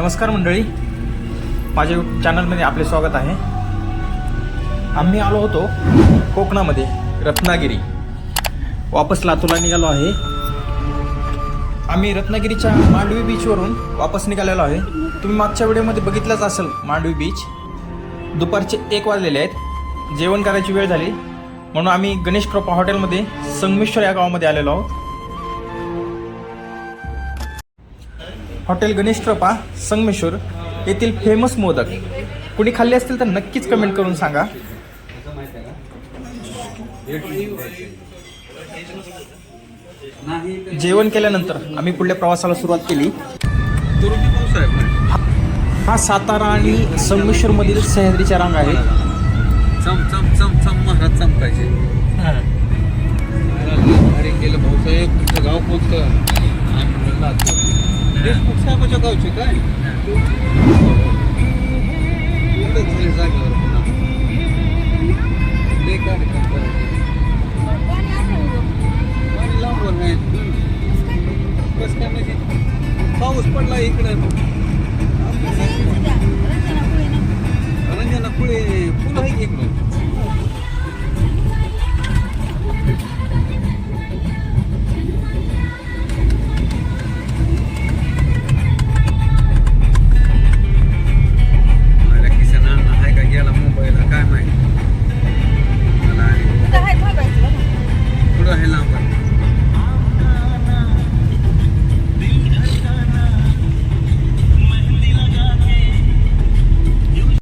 नमस्कार मंडळी. माझ्या यूट्यूब चॅनलमध्ये आपले स्वागत आहे. आम्ही आलो होतो कोकणामध्ये रत्नागिरी. वापस लातूरला निघालो आहे. आम्ही रत्नागिरीच्या मांडवी बीचवरून वापस निघालेलो आहे. तुम्ही मागच्या व्हिडिओमध्ये बघितलंच असेल मांडवी बीच दुपारचे एक वाजलेले आहेत. जेवण करायची वेळ झाली. म्हणून आम्ही गणेश कृपा हॉटेलमध्ये संगमेश्वर या गावामध्ये आलेलो आहोत. हॉटेल गणेश कृपा संगमेश्वर येथील फेमस मोदक. कुणी खाल्ले असतील तर नक्कीच कमेंट करून सांगा. जेवण केल्यानंतर आम्ही पुढल्या प्रवासाला सुरुवात केली. हा सातारा आणि संगमेश्वर मधील सह्याद्रीच्या रांग आहेत. चम चम चम चम महाराज चमकायचे. अरे गेलं भाऊसाहेब तुमचं गाव कोणतं? आम्ही. देशमुख साहेबाच्या गावचे काय इथंच झाले जागेवर पुन्हा. कार्यक्रम करायचे. पाणी लांबवर नाही. कसं काय म्हणजे पाऊस पडला इकडे